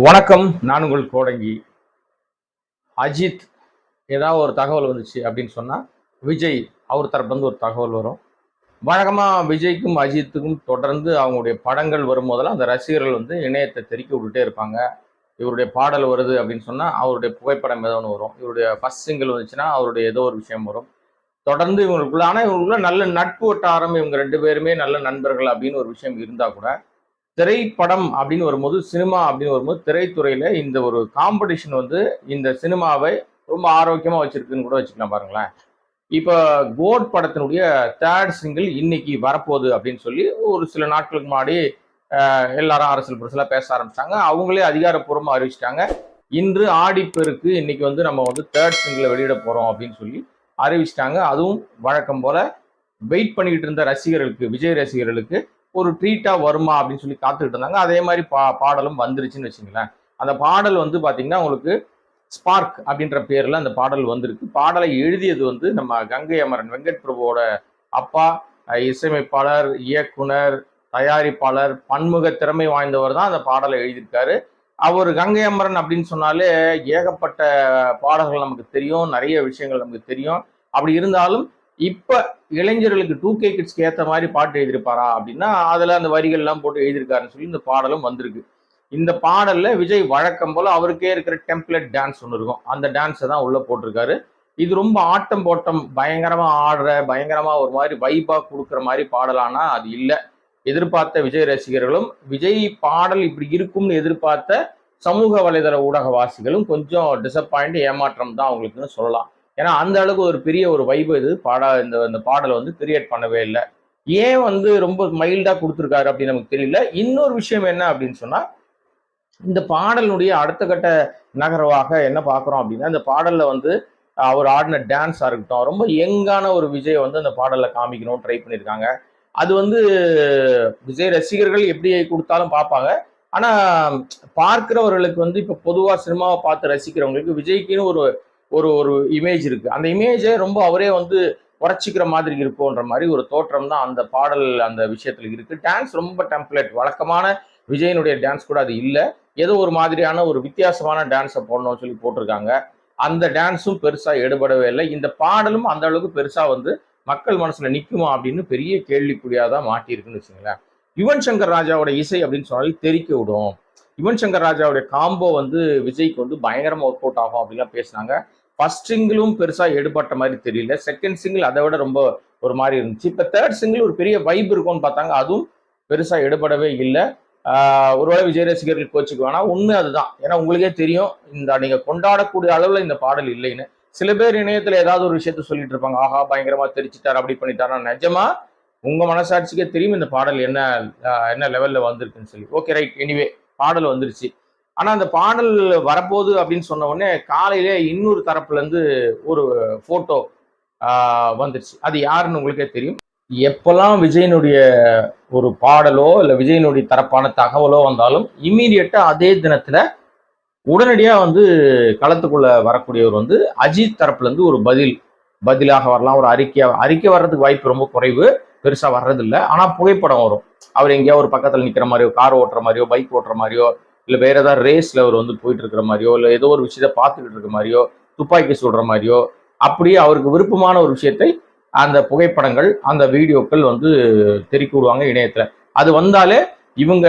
வணக்கம் நான் உங்கள் கோடங்கி. அஜித் ஏதாவது ஒரு தகவல் வந்துச்சு அப்படின்னு சொன்னால் விஜய் அவர் தரப்புலேருந்து ஒரு தகவல் வரும். வழக்கமாக விஜய்க்கும் அஜித்துக்கும் தொடர்ந்து அவங்களுடைய படங்கள் வரும்போதெல்லாம் அந்த ரசிகர்கள் வந்து இணையத்தை தெறிக்க விட்டுட்டே இருப்பாங்க. இவருடைய பாடல் வருது அப்படின்னு சொன்னால் அவருடைய புகைப்படம் ஏதோ ஒன்று வரும். இவருடைய ஃபஸ்ட் சிங்கிள் வந்துச்சுன்னா அவருடைய ஏதோ ஒரு விஷயம் வரும். தொடர்ந்து இவங்களுக்குள்ள ஆனால் இவங்களுக்குள்ள நல்ல நட்பு வட்டாரம் இவங்க ரெண்டு பேருமே நல்ல நண்பர்கள் அப்படின்னு ஒரு விஷயம் இருந்தால் கூட திரைப்படம் அப்படின்னு வரும்போது சினிமா அப்படின்னு வரும்போது திரைத்துறையில இந்த ஒரு காம்படிஷன் வந்து இந்த சினிமாவை ரொம்ப ஆரோக்கியமாக வச்சிருக்குன்னு கூட வச்சுக்கலாம் பாருங்களேன். இப்போ கோட் படத்தினுடைய தேர்ட் சிங்கிள் இன்னைக்கு வரப்போகுது அப்படின்னு சொல்லி ஒரு சில நாட்களுக்கு முன்னாடி எல்லாரும் அரசியல் புரசலா பேச ஆரம்பிச்சிட்டாங்க. அவங்களே அதிகாரப்பூர்வமாக அறிவிச்சிட்டாங்க. இன்று ஆடிப்பெருக்கு இன்னைக்கு வந்து நம்ம வந்து தேர்ட் சிங்கிளை வெளியிட போகிறோம் அப்படின்னு சொல்லி அறிவிச்சிட்டாங்க. அதுவும் வழக்கம் போல வெயிட் பண்ணிக்கிட்டு இருந்த ரசிகர்களுக்கு விஜய் ரசிகர்களுக்கு ஒரு ட்ரீட்டாக வருமா அப்படின்னு சொல்லி காத்துக்கிட்டு இருந்தாங்க. அதே மாதிரி பா பாடலும் வந்துருச்சுன்னு வச்சுங்களேன். அந்த பாடல் வந்து பார்த்தீங்கன்னா உங்களுக்கு ஸ்பார்க் அப்படின்ற பேரில் அந்த பாடல் வந்திருக்கு. பாடலை எழுதியது வந்து நம்ம கங்கை அமரன் வெங்கட் பிரபுவோட அப்பா இசையமைப்பாளர் இயக்குனர் தயாரிப்பாளர் பன்முக திறமை வாய்ந்தவர் தான் அந்த பாடலை எழுதியிருக்காரு. அவர் கங்கை அமரன் அப்படின்னு சொன்னாலே ஏகப்பட்ட பாடல்கள் நமக்கு தெரியும் நிறைய விஷயங்கள் நமக்கு தெரியும். அப்படி இருந்தாலும் இப்போ இளைஞர்களுக்கு டூ கே கிட்ஸ்க்கு ஏற்ற மாதிரி பாட்டு எழுதியிருப்பாரா அப்படின்னா அதில் அந்த வரிகள்லாம் போட்டு எழுதியிருக்காருன்னு சொல்லி இந்த பாடலும் வந்திருக்கு. இந்த பாடலில் விஜய் வழக்கம் போல் அவருக்கே இருக்கிற டெம்ப்ளேட் டான்ஸ் ஒன்று இருக்கும். அந்த டான்ஸை தான் உள்ளே போட்டிருக்காரு. இது ரொம்ப ஆட்டம் போட்டம் பயங்கரமாக ஆடுற பயங்கரமாக ஒரு மாதிரி வைப்பாக கொடுக்குற மாதிரி பாடலானா அது இல்லை. எதிர்பார்த்த விஜய் ரசிகர்களும் விஜய் பாடல் இப்படி இருக்கும்னு எதிர்பார்த்த சமூக வலைதள ஊடகவாசிகளும் கொஞ்சம் டிசப்பாயிண்ட் ஏமாற்றம் தான் அவங்களுக்குன்னு சொல்லலாம். ஏன்னா அந்த அளவுக்கு ஒரு பெரிய ஒரு வைபு இது. பாடா இந்த இந்த பாடலை வந்து கிரியேட் பண்ணவே இல்லை. ஏன் வந்து ரொம்ப மைல்டாக கொடுத்துருக்காரு அப்படின்னு நமக்கு தெரியல. இன்னொரு விஷயம் என்ன அப்படின்னு சொன்னால் இந்த பாடலுடைய அடுத்த கட்ட நகரவாக என்ன பார்க்குறோம் அப்படின்னா இந்த பாடலில் வந்து அவர் ஆடின டான்ஸாக இருக்கட்டும் ரொம்ப யங்கான ஒரு விஜய் வந்து அந்த பாடலில் காமிக்கணும்னு ட்ரை பண்ணியிருக்காங்க. அது வந்து விஜய் ரசிகர்கள் எப்படி கொடுத்தாலும் பார்ப்பாங்க. ஆனால் பார்க்குறவர்களுக்கு வந்து இப்போ பொதுவாக சினிமாவை பார்த்து ரசிக்கிறவங்களுக்கு விஜய்க்குன்னு ஒரு ஒரு ஒரு இமேஜ் இருக்கு. அந்த இமேஜை ரொம்ப அவரே வந்து உரைச்சிக்கிற மாதிரி இருக்கும்ன்ற மாதிரி ஒரு தோற்றம் தான் அந்த பாடல் அந்த விஷயத்துல இருக்கு. டான்ஸ் ரொம்ப டெம்ப்ளேட் வழக்கமான விஜயனுடைய டான்ஸ் கூட அது இல்லை. ஏதோ ஒரு மாதிரியான ஒரு வித்தியாசமான டான்ஸை போடணும்னு சொல்லி போட்டிருக்காங்க. அந்த டான்ஸும் பெருசாக எடுபடவே இல்லை. இந்த பாடலும் அந்த அளவுக்கு பெருசாக வந்து மக்கள் மனசில் நிற்குமா அப்படின்னு பெரிய கேள்விக்குறியாக தான் மாட்டியிருக்குன்னு வச்சுங்களேன் யுவன் சங்கர் ராஜாவோட இசை அப்படின்னு சொன்னாலே தெரிக்க விடும். யுவன் சங்கர் ராஜாவுடைய காம்போ வந்து விஜய்க்கு வந்து பயங்கரமாக ஒர்க் அவுட் ஆகும் அப்படின்லாம் பேசினாங்க. ஃபர்ஸ்ட் சிங்கிளும் பெருசாக எடுபட்ட மாதிரி தெரியல. செகண்ட் சிங்கிள் அதை விட ரொம்ப ஒரு மாதிரி இருந்துச்சு. இப்போ தேர்ட் சிங்கிள் ஒரு பெரிய வைப் இருக்கும்னு பார்த்தாங்க. அதுவும் பெருசாக எடுபடவே இல்லை. ஒருவேளை விஜய் ரசிகர்கள் கோச்சுக்கு வேணா உண்மை அதுதான். ஏன்னா உங்களுக்கே தெரியும் இந்த நீங்கள் கொண்டாடக்கூடிய அளவில் இந்த பாடல் இல்லைன்னு. சில பேர் இணையத்தில் ஏதாவது ஒரு விஷயத்த சொல்லிட்டு இருப்பாங்க. ஆஹா பயங்கரமாக தெரிச்சுட்டார் அப்படி பண்ணிட்டாரா நிஜமா உங்கள் மனசாட்சிக்கே தெரியும் இந்த பாடல் என்ன என்ன லெவலில் வந்திருக்குன்னு சொல்லி. ஓகே ரைட் எனிவே பாடல் வந்துருச்சு. ஆனா அந்த பாடல் வரப்போகுது அப்படின்னு சொன்ன உடனே காலையிலே இன்னொரு தரப்புல இருந்து ஒரு போட்டோ வந்துருச்சு. அது யாருன்னு உங்களுக்கே தெரியும். எப்பெல்லாம் விஜயனுடைய ஒரு பாடலோ இல்லை விஜயனுடைய தரப்பான தகவலோ வந்தாலும் இம்மீடியட்டாக அதே தினத்தில் உடனடியாக வந்து களத்துக்குள்ளே வரக்கூடியவர் வந்து அஜித் தரப்புல இருந்து ஒரு பதில் பதிலாக வரலாம். ஒரு அறிக்கை அறிக்கை வர்றதுக்கு வாய்ப்பு ரொம்ப குறைவு. பெருசாக வர்றதில்லை. ஆனால் புகைப்படம் வரும். அவர் எங்கேயோ ஒரு பக்கத்தில் நிற்கிற மாதிரியோ கார் ஓட்டுற மாதிரியோ பைக் ஓட்டுற மாதிரியோ இல்லை வேற ஏதாவது ரேஸ்ல அவர் வந்து போயிட்டு இருக்கிற மாதிரியோ இல்லை ஏதோ ஒரு விஷயத்த பார்த்துக்கிட்டு இருக்க மாதிரியோ துப்பாக்கி சுடுற மாதிரியோ அப்படியே அவருக்கு விருப்பமான ஒரு விஷயத்தை அந்த புகைப்படங்கள் அந்த வீடியோக்கள் வந்து தெறிக்கி விடுவாங்க இணையத்தில். அது வந்தாலே இவங்க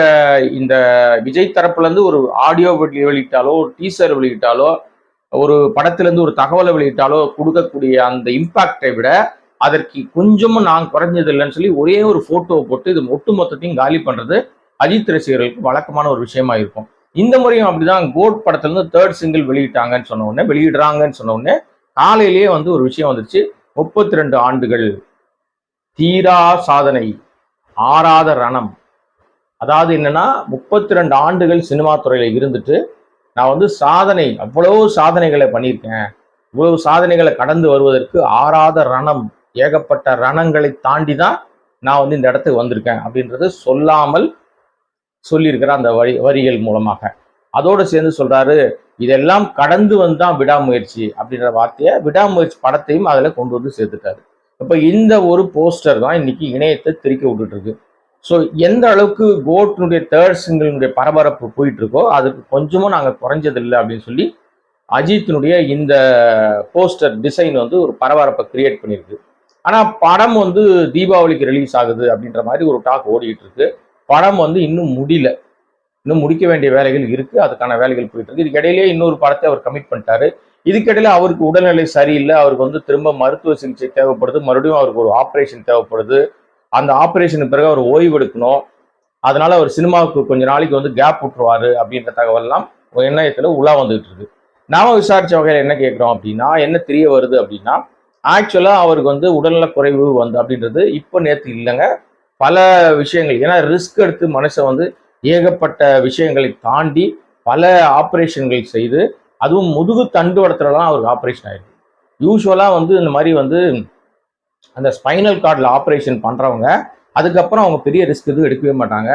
இந்த விஜய் தரப்புலேருந்து ஒரு ஆடியோ வெளியிட்டாலோ ஒரு டீசர் வெளியிட்டாலோ ஒரு படத்துலேருந்து ஒரு தகவலை வெளியிட்டாலோ கொடுக்கக்கூடிய அந்த இம்பாக்டை விட அதற்கு கொஞ்சமும் நான் குறைஞ்சது இல்லைன்னு சொல்லி ஒரே ஒரு ஃபோட்டோவை போட்டு இது ஒட்டு மொத்தத்தையும் காலி பண்ணுறது அஜித் ரசிகர்களுக்கு வழக்கமான ஒரு விஷயமா இருக்கும். இந்த முறையும் அப்படிதான் கோட் படத்துல இருந்து தேர்ட் சிங்கிள் வெளியிட்டாங்கன்னு சொன்ன உடனே வெளியிடுறாங்கன்னு சொன்ன உடனே காலையிலேயே வந்து ஒரு விஷயம் வந்துருச்சு. முப்பத்தி ரெண்டு ஆண்டுகள். தீரா சாதனை ஆறாத ரணம். அதாவது என்னன்னா முப்பத்தி ரெண்டு ஆண்டுகள் சினிமா துறையில இருந்துட்டு நான் வந்து சாதனை அவ்வளோ சாதனைகளை பண்ணியிருக்கேன். இவ்வளவு சாதனைகளை கடந்து வருவதற்கு ஆறாத ரணம் ஏகப்பட்ட ரணங்களை தாண்டி தான் நான் வந்து இந்த இடத்துக்கு வந்திருக்கேன் அப்படின்றது சொல்லாமல் சொல்லியிருக்கிற அந்த வரி வரிகள் மூலமாக. அதோடு சேர்ந்து சொல்கிறாரு இதெல்லாம் கடந்து வந்தான் விடாமுயற்சி அப்படின்ற வார்த்தையை விடாமுயற்சி படத்தையும் அதில் கொண்டு வந்து சேர்த்துட்டாரு. இப்போ இந்த ஒரு போஸ்டர் தான் இன்னைக்கு இணையத்தை திருக்கி விட்டுட்டு இருக்கு ஸோ எந்த அளவுக்கு கோட்னுடைய தேர்ட் சிங்கிளினுடைய பரபரப்பு போயிட்டு இருக்கோ அதுக்கு கொஞ்சமும் நாங்கள் குறைஞ்சதில்லை அப்படின்னு சொல்லி அஜித்தினுடைய இந்த போஸ்டர் டிசைன் வந்து ஒரு பரபரப்பை கிரியேட் பண்ணியிருக்கு. ஆனால் படம் வந்து தீபாவளிக்கு ரிலீஸ் ஆகுது அப்படின்ற மாதிரி ஒரு டாக் ஓடிட்டு இருக்கு. படம் வந்து இன்னும் முடியல. இன்னும் முடிக்க வேண்டிய வேலைகள் இருக்கு. அதுக்கான வேலைகள் போயிட்டு இருக்கு. இதுக்கிடையிலே இன்னொரு படத்தை அவர் கமிட் பண்ணிட்டாரு. இதுக்கிடையில அவருக்கு உடல்நிலை சரியில்லை. அவருக்கு வந்து திரும்ப மருத்துவ சிகிச்சை தேவைப்படுது. மறுபடியும் அவருக்கு ஒரு ஆப்ரேஷன் தேவைப்படுது. அந்த ஆப்ரேஷனுக்கு பிறகு அவர் ஓய்வு எடுக்கணும். அதனால அவர் சினிமாவுக்கு கொஞ்ச நாளைக்கு வந்து கேப் விட்டுருவாரு அப்படின்ற தகவல்லாம் ஒரு உலா வந்துகிட்டு இருக்கு. நாம விசாரிச்ச வகையில் என்ன கேட்குறோம் அப்படின்னா என்ன தெரிய வருது அப்படின்னா ஆக்சுவலாக அவருக்கு வந்து உடல்நலக் குறைவு வந்து அப்படின்றது இப்போ நேற்று இல்லைங்க. பல விஷயங்கள். ஏன்னா ரிஸ்க் எடுத்து மனுஷன் வந்து ஏகப்பட்ட விஷயங்களை தாண்டி பல ஆப்ரேஷன்கள் செய்து அதுவும் முதுகு தண்டு வடத்துலலாம் அவருக்கு ஆப்ரேஷன் ஆயிருக்கு. யூஸ்வலாக வந்து இந்த மாதிரி வந்து அந்த ஸ்பைனல் கார்டில் ஆப்ரேஷன் பண்ணுறவங்க அதுக்கப்புறம் அவங்க பெரிய ரிஸ்க் எதுவும் எடுக்கவே மாட்டாங்க.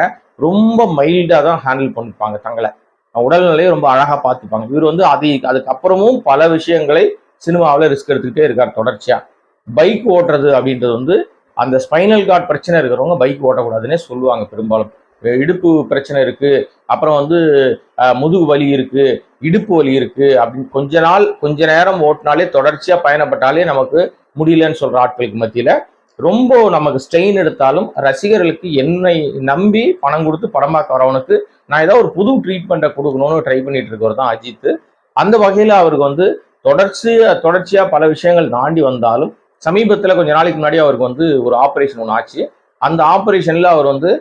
ரொம்ப மைல்டாக தான் ஹேண்டில் பண்ணிப்பாங்க தங்களை. உடல்நிலையை ரொம்ப அழகாக பார்த்துப்பாங்க. இவர் வந்து அது அதுக்கப்புறமும் பல விஷயங்களை சினிமாவில் ரிஸ்க் எடுத்துக்கிட்டே இருக்கார் தொடர்ச்சியாக பைக் ஓட்டுறது அப்படின்றது வந்து அந்த ஸ்பைனல் கார்டு பிரச்சனை இருக்கிறவங்க பைக் ஓட்டக்கூடாதுன்னே சொல்லுவாங்க பெரும்பாலும். இடுப்பு பிரச்சனை இருக்குது அப்புறம் வந்து முதுகு வலி இருக்குது இடுப்பு வலி இருக்குது அப்படின்னு கொஞ்ச நாள் கொஞ்ச நேரம் ஓட்டினாலே தொடர்ச்சியாக பயணப்பட்டாலே நமக்கு முடியலன்னு சொல்கிற ஆட்களுக்கு மத்தியில் ரொம்ப நமக்கு ஸ்ட்ரெயின் எடுத்தாலும் ரசிகர்களுக்கு என்னை நம்பி பணம் கொடுத்து படம் பார்க்க வரவனுக்கு நான் ஏதாவது ஒரு புது ட்ரீட்மெண்ட்டை கொடுக்கணும்னு ட்ரை பண்ணிட்டு இருக்கிறது தான் அஜித் அந்த வகையில் அவருக்கு வந்து தொடர்ச்சியாக தொடர்ச்சியாக பல விஷயங்கள் தாண்டி வந்தாலும் சமீபத்தில் கொஞ்ச நாளைக்கு முன்னாடி அவருக்கு வந்து ஒரு ஆப்ரேஷன் ஒன்று ஆச்சு. அந்த ஆப்ரேஷனில் அவர் வந்து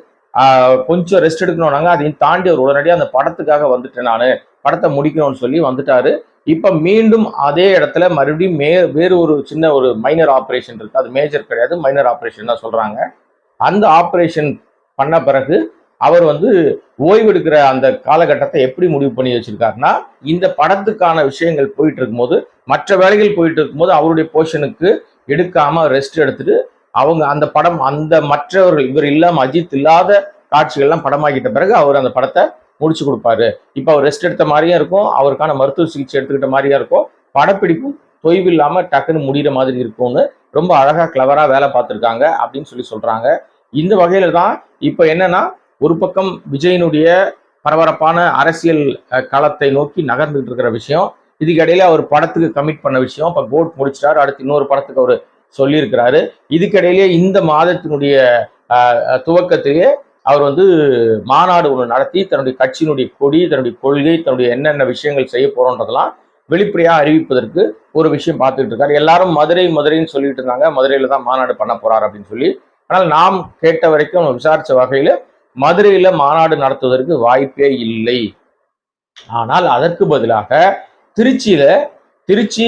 கொஞ்சம் ரெஸ்ட் எடுக்கணும்னாங்க. அதையும் தாண்டி அவர் உடனடியாக அந்த படத்துக்காக வந்துட்டேன் நான். படத்தை முடிக்கணும்னு சொல்லி வந்துட்டாரு. இப்போ மீண்டும் அதே இடத்துல மறுபடியும் மே வேறு ஒரு சின்ன ஒரு மைனர் ஆப்ரேஷன் இருக்குது அது மேஜர் கிடையாது. மைனர் ஆப்ரேஷன் தான் சொல்கிறாங்க அந்த ஆப்ரேஷன் பண்ண பிறகு அவர் வந்து ஓய்வெடுக்கிற அந்த காலகட்டத்தை எப்படி முடிவு பண்ணி வச்சிருக்காருன்னா இந்த படத்துக்கான விஷயங்கள் போயிட்டு இருக்கும்போது மற்ற வேலைகள் போயிட்டு இருக்கும்போது அவருடைய போர்ஷனுக்கு எடுக்காம ரெஸ்ட் எடுத்துட்டு அவங்க அந்த படம் அந்த மற்றவர்கள் இவர் இல்லாமல் அஜித் இல்லாத காட்சிகள்லாம் படமாக்கிட்ட பிறகு அவர் அந்த படத்தை முடிச்சு கொடுப்பாரு. இப்போ அவர் ரெஸ்ட் எடுத்த மாதிரியும் இருக்கும் அவருக்கான மருத்துவ சிகிச்சை எடுத்துக்கிட்ட மாதிரியா இருக்கும். படப்பிடிப்பும் தொய்வு இல்லாம டக்குன்னு முடிகிற மாதிரி இருக்கும்னு ரொம்ப அழகா கிளவரா வேலை பார்த்துருக்காங்க அப்படின்னு சொல்லி சொல்றாங்க. இந்த வகையில தான் இப்போ என்னன்னா ஒரு பக்கம் விஜயனுடைய பரபரப்பான அரசியல் களத்தை நோக்கி நகர்ந்துட்டு இருக்கிற விஷயம் இதுக்கு இடையில அவர் படத்துக்கு கமிட் பண்ண விஷயம். இப்போ கோட் முடிச்சிட்டாரு. அடுத்து இன்னொரு படத்துக்கு அவர் சொல்லியிருக்கிறாரு. இதுக்கிடையிலேயே இந்த மாதத்தினுடைய துவக்கத்திலேயே அவர் வந்து மாநாடு ஒன்று நடத்தி தன்னுடைய கட்சியினுடைய கொடி தன்னுடைய கொள்கை தன்னுடைய என்னென்ன விஷயங்கள் செய்ய போறோன்றதெல்லாம் வெளிப்படையாக அறிவிப்பதற்கு ஒரு விஷயம் பார்த்துட்டு இருக்காரு. எல்லாரும் மதுரை மதுரைன்னு சொல்லிட்டு இருந்தாங்க. மதுரையில தான் மாநாடு பண்ண போறாரு அப்படின்னு சொல்லி. ஆனால் நாம் கேட்ட வரைக்கும் விசாரிச்ச வகையில் மதுரையில மாநாடு நடத்துவதற்கு வாய்ப்பே இல்லை. ஆனால் அதற்கு பதிலாக திருச்சியில திருச்சி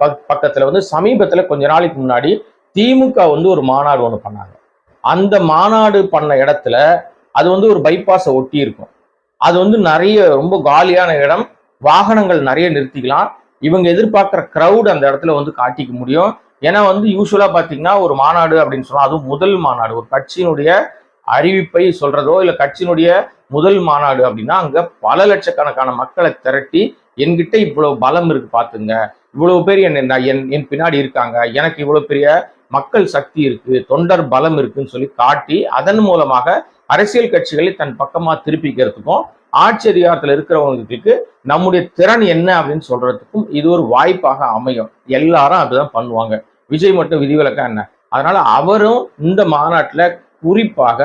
பக்- பக்கத்துல வந்து சமீபத்துல கொஞ்ச நாளைக்கு முன்னாடி திமுக வந்து ஒரு மாநாடு ஒன்று பண்ணாங்க. அந்த மாநாடு பண்ண இடத்துல அது வந்து ஒரு பைபாஸை ஒட்டி இருக்கும். அது வந்து நிறைய ரொம்ப காலியான இடம் வாகனங்கள் நிறைய நிறுத்திக்கலாம். இவங்க எதிர்பார்க்குற க்ரௌட் அந்த இடத்துல வந்து காட்டிக்க முடியும். ஏன்னா வந்து யூஸ்வலாக பார்த்தீங்கன்னா ஒரு மாநாடு அப்படின்னு சொன்னால் அதுவும் முதல் மாநாடு. ஒரு கட்சியினுடைய அறிவிப்பை சொல்றதோ இல்லை கட்சியினுடைய முதல் மாநாடு அப்படின்னா அங்கே பல லட்சக்கணக்கான மக்களை திரட்டி என்கிட்ட இவ்வளவு பலம் இருக்கு பாத்துங்க இவ்வளவு பேர் என்ன என் என் பின்னாடி இருக்காங்க. எனக்கு இவ்வளவு பெரிய மக்கள் சக்தி இருக்கு தொண்டர் பலம் இருக்குன்னு சொல்லி காட்டி அதன் மூலமாக அரசியல் கட்சிகளை தன் பக்கமா திருப்பிக்கிறதுக்கும் ஆட்சி அதிகாரத்தில் இருக்கிறவங்களுக்கு நம்முடைய திறன் என்ன அப்படின்னு சொல்றதுக்கும் இது ஒரு வாய்ப்பாக அமையும். எல்லாரும் அப்படிதான் பண்ணுவாங்க. விஜய் மட்டும் விதிவிலக்கா என்ன? அதனால அவரும் இந்த மாநாட்டில் குறிப்பாக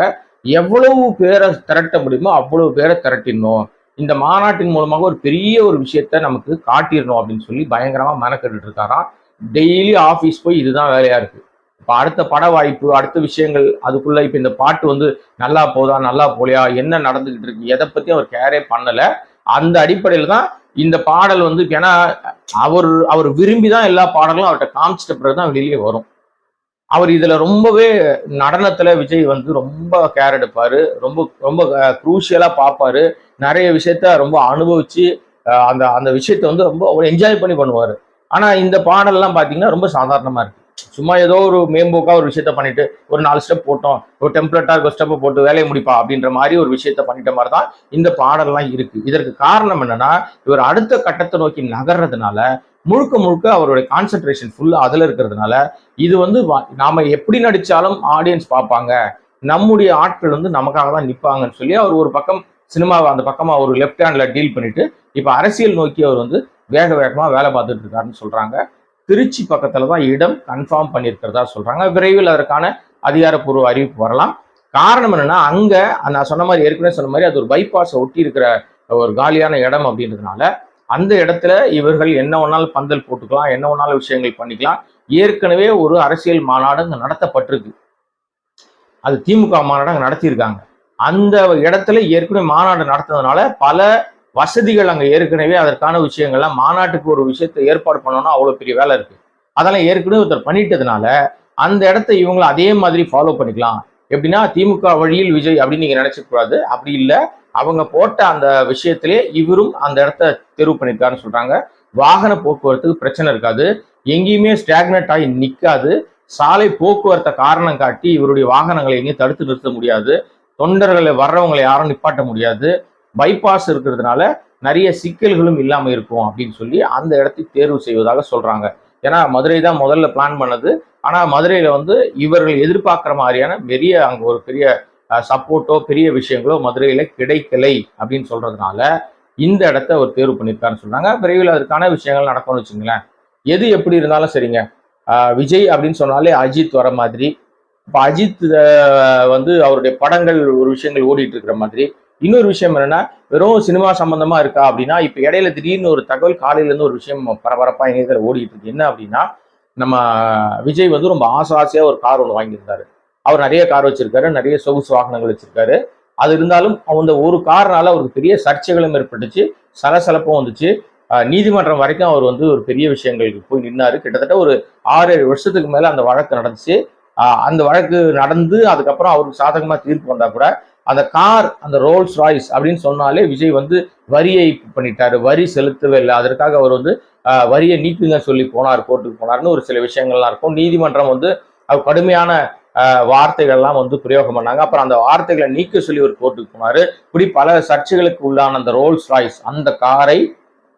எவ்வளவு பேரை திரட்ட முடியுமோ அவ்வளவு பேரை திரட்டிடணும். இந்த மாநாட்டின் மூலமாக ஒரு பெரிய ஒரு விஷயத்த நமக்கு காட்டிடணும் அப்படின்னு சொல்லி பயங்கரமாக மெனக்கெட்டு இருக்காராம் டெய்லி ஆஃபீஸ் போய் இதுதான் வேலையா இருக்கு. இப்போ அடுத்த பட வாய்ப்பு அடுத்த விஷயங்கள் அதுக்குள்ள இப்போ இந்த பாட்டு வந்து நல்லா போதா நல்லா போலையா என்ன நடந்துகிட்டு இருக்கு எதை பத்தி அவர் கேரே பண்ணல. அந்த அடிப்படையில் தான் இந்த பாடல் வந்து ஏன்னா அவர் அவர் விரும்பி தான் எல்லா பாடலும் அவர்கிட்ட காமிச்சிட்ட பிறகு தான் வெளியே வரும். அவர் இதில் ரொம்பவே நடனத்தில் விஜய் வந்து ரொம்ப கேர் எடுப்பார். ரொம்ப ரொம்ப க்ரூஷியலாக பார்ப்பாரு நிறைய விஷயத்த ரொம்ப அனுபவிச்சு அந்த அந்த விஷயத்த வந்து ரொம்ப என்ஜாய் பண்ணி பண்ணுவார். ஆனால் இந்த பாடல்லாம் பார்த்தீங்கன்னா ரொம்ப சாதாரணமாக இருக்குது சும்மா ஏதோ ஒரு மேம்போக்காக ஒரு விஷயத்த பண்ணிட்டு ஒரு நாலு ஸ்டெப் போட்டோம். ஒரு டெம்ப்ளேட்டா ஒரு ஸ்டெப்பை போட்டு வேலையை முடிப்பா அப்படின்ற மாதிரி ஒரு விஷயத்த பண்ணிட்ட மாதிரி தான் இந்த பாடல்லாம் இருக்கு. இதற்கு காரணம் என்னன்னா இவர் அடுத்த கட்டத்தை நோக்கி நகர்றதுனால முழுக்க முழுக்க அவருடைய கான்சென்ட்ரேஷன் ஃபுல்லாக அதில் இருக்கிறதுனால இது வந்து வா- நாம எப்படி நடித்தாலும் ஆடியன்ஸ் பார்ப்பாங்க. நம்முடைய ஆட்கள் வந்து நமக்காக தான் நிற்பாங்கன்னு சொல்லி அவர் ஒரு பக்கம் சினிமாவை அந்த பக்கமாக ஒரு லெஃப்ட் ஹேண்டில் டீல் பண்ணிட்டு இப்போ அரசியல் நோக்கி அவர் வந்து வேக வேகமாக வேலை பார்த்துட்டு இருக்காருன்னு சொல்கிறாங்க திருச்சி பக்கத்துல தான் இடம் கன்ஃபார்ம் பண்ணியிருக்கிறதா சொல்றாங்க. விரைவில் அதற்கான அதிகாரப்பூர்வ அறிவிப்பு வரலாம். காரணம் என்னன்னா அங்க நான் சொன்ன மாதிரி ஏற்கனவே சொன்ன மாதிரி அது ஒரு பைபாஸை ஒட்டி இருக்கிற ஒரு காலியான இடம் அப்படின்றதுனால அந்த இடத்துல இவர்கள் என்ன வேணாலும் பந்தல் போட்டுக்கலாம் என்ன வேணாலும் விஷயங்கள் பண்ணிக்கலாம். ஏற்கனவே ஒரு அரசியல் மாநாடு அங்கே நடத்தப்பட்டிருக்கு. அது திமுக மாநாடு அங்கே நடத்தியிருக்காங்க. அந்த இடத்துல ஏற்கனவே மாநாடு நடத்துனதுனால பல வசதிகள் அங்கே ஏற்கனவே அதற்கான விஷயங்கள்லாம் மாநாட்டுக்கு ஒரு விஷயத்தை ஏற்பாடு பண்ணோம்னா அவ்வளோ பெரிய வேலை இருக்குது அதெல்லாம் ஏற்கனவே ஒருத்தர் பண்ணிட்டதுனால அந்த இடத்த இவங்களை அதே மாதிரி ஃபாலோ பண்ணிக்கலாம். எப்படின்னா திமுக வழியில் விஜய் அப்படின்னு நீங்கள் நினச்சிக்கூடாது அப்படி இல்லை. அவங்க போட்ட அந்த விஷயத்திலே இவரும் அந்த இடத்த தேர்வு பண்ணியிருக்காருன்னு சொல்கிறாங்க வாகன போக்குவரத்துக்கு பிரச்சனை இருக்காது. எங்கேயுமே ஸ்டாக்னட் ஆகி நிற்காது சாலை போக்குவரத்தை காரணம் காட்டி இவருடைய வாகனங்களை எங்கேயும் தடுத்து நிறுத்த முடியாது. தொண்டர்களை வர்றவங்களை யாரும் நிப்பாட்ட முடியாது. பைபாஸ் இருக்கிறதுனால நிறைய சிக்கல்களும் இல்லாமல் இருக்கும் அப்படின்னு சொல்லி அந்த இடத்தை தேர்வு செய்வதாக சொல்கிறாங்க ஏன்னா மதுரை தான் முதல்ல பிளான் பண்ணது. ஆனால் மதுரையில் வந்து இவர்கள் எதிர்பார்க்குற மாதிரியான பெரிய அங்கே ஒரு பெரிய சப்போர்ட்டோ பெரிய விஷயங்களோ மதுரையில் கிடைக்கலை அப்படின்னு சொல்கிறதுனால இந்த இடத்த அவர் தேர்வு பண்ணியிருக்காருன்னு சொல்கிறாங்க விரைவில் அதற்கான விஷயங்கள் நடக்கும்னு வச்சுங்களேன் எது எப்படி இருந்தாலும் சரிங்க. விஜய் அப்படின்னு சொன்னாலே அஜித் வர மாதிரி. இப்போ அஜித் வந்து அவருடைய படங்கள் ஒரு விஷயங்கள் ஓடிட்டு இருக்கிற மாதிரி. இன்னொரு விஷயம் என்னன்னா வெறும் சினிமா சம்பந்தமா இருக்கா அப்படின்னா இப்போ இடையில திடீர்னு ஒரு தகவல் காலையில இருந்து ஒரு விஷயம் பரபரப்பா இணையத்தில் ஓடிட்டு இருக்கு. என்ன அப்படின்னா நம்ம விஜய் வந்து ரொம்ப ஆசை ஆசையா ஒரு கார் ஒன்று வாங்கியிருந்தாரு. அவர் நிறைய கார் வச்சிருக்காரு நிறைய சொகுசு வாகனங்கள் வச்சிருக்காரு. அது இருந்தாலும் அந்த ஒரு காரனால அவருக்கு பெரிய சர்ச்சைகளும் ஏற்பட்டுச்சு சலசலப்பும் வந்துச்சு. நீதிமன்றம் வரைக்கும் அவர் வந்து ஒரு பெரிய விஷயங்களுக்கு போய் நின்னாரு. கிட்டத்தட்ட ஒரு ஆறு ஏழு வருஷத்துக்கு மேல அந்த வழக்கு நடந்துச்சு. அந்த வழக்கு நடந்து அதுக்கப்புறம் அவருக்கு சாதகமா தீர்ப்பு வந்தா கூட அந்த கார் அந்த ரோல்ஸ் ராய்ஸ் அப்படின்னு சொன்னாலே விஜய் வந்து வரியை பண்ணிட்டாரு. வரி செலுத்தவே இல்லை. அதற்காக அவர் வந்து வரியை நீக்குங்க சொல்லி போனார் கோர்ட்டுக்கு போனார்னு ஒரு சில விஷயங்கள்லாம் இருக்கும். நீதிமன்றம் வந்து அவர் கடுமையான வார்த்தைகள்லாம் வந்து பிரயோகம் பண்ணாங்க. அப்புறம் அந்த வார்த்தைகளை நீக்க சொல்லி ஒரு கோர்ட்டுக்கு போனார். இப்படி பல சர்ச்சைகளுக்கு உள்ளான அந்த ரோல்ஸ் ராய்ஸ் அந்த காரை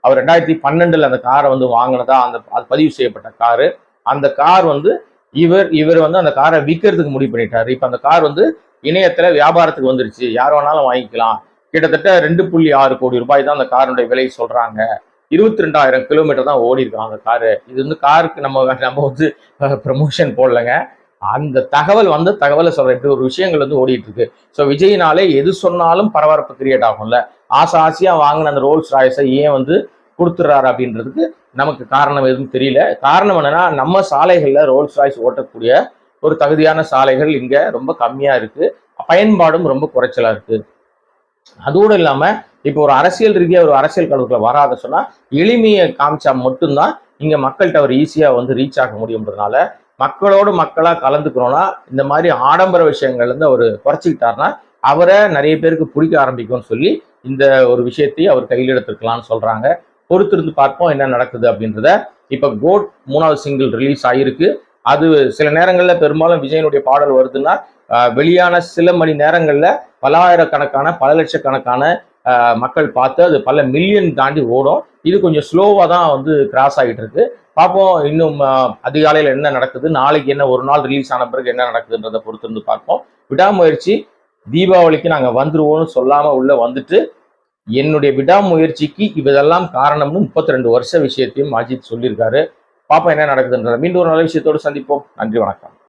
அவர் ரெண்டாயிரத்தி பன்னெண்டில் அந்த காரை வந்து வாங்கினதா அந்த அது பதிவு செய்யப்பட்ட காரு அந்த கார் வந்து இவர் இவர் வந்து அந்த காரை விற்கிறதுக்கு முடிவு பண்ணிட்டாரு. இப்போ அந்த கார் வந்து இணையத்தில் வியாபாரத்துக்கு வந்துருச்சு. யார் வேணாலும் வாங்கிக்கலாம். கிட்டத்தட்ட ரெண்டு புள்ளி ஆறு கோடி ரூபாய் தான் அந்த காருடைய விலை சொல்கிறாங்க இருபத்தி ரெண்டாயிரம் கிலோமீட்டர் தான் ஓடி இருக்கான் அந்த காரு. இது வந்து காருக்கு நம்ம நம்ம வந்து ப்ரமோஷன் போடலைங்க. அந்த தகவல் வந்து தகவலை சொல்ற இப்படி ஒரு விஷயங்கள் வந்து ஓடிட்டு இருக்கு. ஸோ விஜயினாலே எது சொன்னாலும் பரபரப்பு கிரியேட் ஆகும்ல. ஆசை ஆசையா வாங்கின அந்த ரோல்ஸ் ராய்ஸை ஏன் வந்து கொடுத்துட்றாரு அப்படின்றதுக்கு நமக்கு காரணம் எதுவும் தெரியல. காரணம் என்னன்னா நம்ம சாலைகளில் ரோல்ஸ் ராய்ஸ் ஓட்டக்கூடிய ஒரு தகுதியான சாலைகள் இங்கே ரொம்ப கம்மியாக இருக்குது பயன்பாடும் ரொம்ப குறைச்சலாக இருக்குது அதோடு இல்லாமல் இப்போ ஒரு அரசியல் ரீதியாக ஒரு அரசியல் கழகத்துல வராத சொன்னால் எளிமையை காமிச்சா மட்டும்தான் இங்கே மக்கள்கிட்ட அவர் ஈஸியாக வந்து ரீச் ஆக முடியுன்றதுனால மக்களோடு மக்களாக கலந்துக்கணும்னா இந்த மாதிரி ஆடம்பர விஷயங்கள் வந்து அவர் குறைச்சிக்கிட்டாருன்னா அவரை நிறைய பேருக்கு பிடிக்க ஆரம்பிக்கும்னு சொல்லி இந்த ஒரு விஷயத்தையும் அவர் கையில் எடுத்துருக்கலாம்னு சொல்கிறாங்க பொறுத்திருந்து பார்ப்போம் என்ன நடக்குது அப்படின்றத. இப்போ கோட் மூணாவது சிங்கிள் ரிலீஸ் ஆகிருக்கு அது சில நேரங்களில் பெரும்பாலும் விஜயனுடைய பாடல் வருதுன்னா வெளியான சில மணி நேரங்களில் பலாயிரக்கணக்கான பல லட்சக்கணக்கான மக்கள் பார்த்து அது பல மில்லியன் தாண்டி ஓடும். இது கொஞ்சம் ஸ்லோவாக தான் வந்து கிராஸ் ஆகிட்டு இருக்கு பார்ப்போம் இன்னும் அதிகாலையில் என்ன நடக்குது நாளைக்கு என்ன ஒரு நாள் ரிலீஸ் ஆன பிறகு என்ன நடக்குதுன்றதை பொறுத்திருந்து பார்ப்போம். விடாமுயற்சி தீபாவளிக்கு நாங்கள் வந்துருவோம்னு சொல்லாமல் உள்ளே வந்துட்டு என்னுடைய விடாமுயற்சிக்கு இதெல்லாம் காரணம்னு முப்பத்தி ரெண்டு வருஷ விஷயத்தையும் அஜித் சொல்லியிருக்காரு. பாப்பா என்ன நடக்குதுன்றத மீண்டும் ஒரு நல்ல விஷயத்தோடு சந்திப்போம். நன்றி வணக்கம்.